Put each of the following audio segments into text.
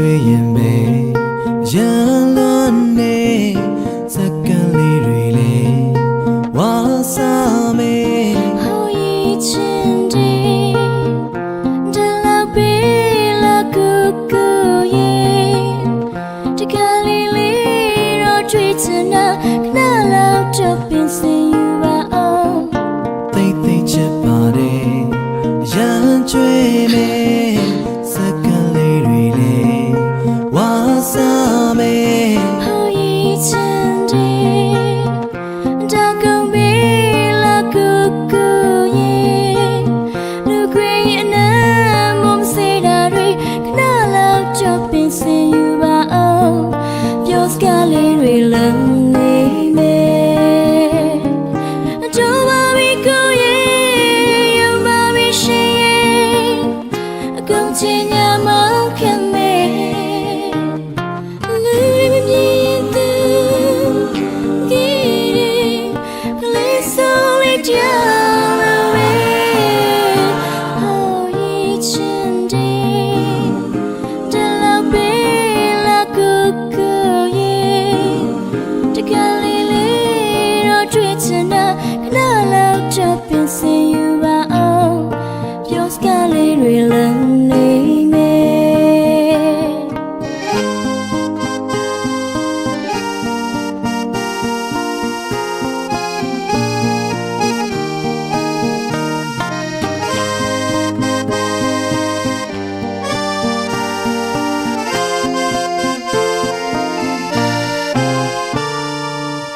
တွေ့ရင်ပဲရန်လွန်နေစက္ကန့်လေးတွေလေးဝါစာမေဟောရင်ချင်းဒီဒလာဘီလာကူကူရေတကယ်လေးလေးတော့တွေ့ချင်တာခဏလောက်တော့ပင်စင်ယူပါအောင်သိသိချစ်ပါတယ်ရန်ကျွေးနေ llama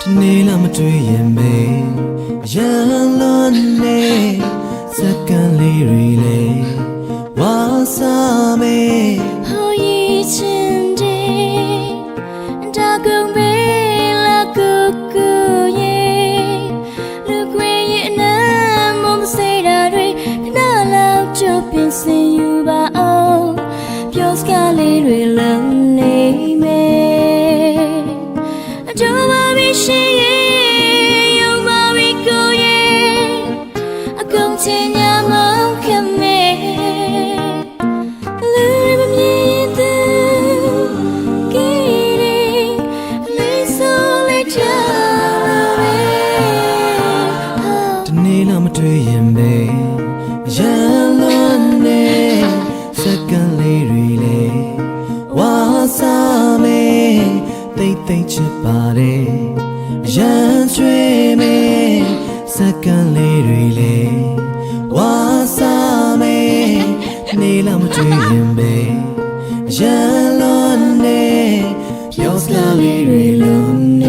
ဒီနေ့လာမတွေ့ရင်မေရန်လွန်နေစကန်လေးရီလေးဝါစာမေဟိုရီချင်တဲ့ဒါကုန်ပေလာကူကူရဲ့လူခွေရဲ့အနာမမစေတာတွေခဏလောက်ကြောပင်စင်ယူပါအောင်ပြောစကားလေးတွေလုံး တွေ့ရင်ပဲရန်လွန်နေစက္ကန့်လေးတွေလေဝါစာမေတိတ်တိတ်ချစ်ပါတယ်ရန်ကျွေမေစက္ကန့်လေးတွေလေဝါစာမေနေလာမတွေ့ရင်ပဲရန်လွန်နေ Your slowly reloading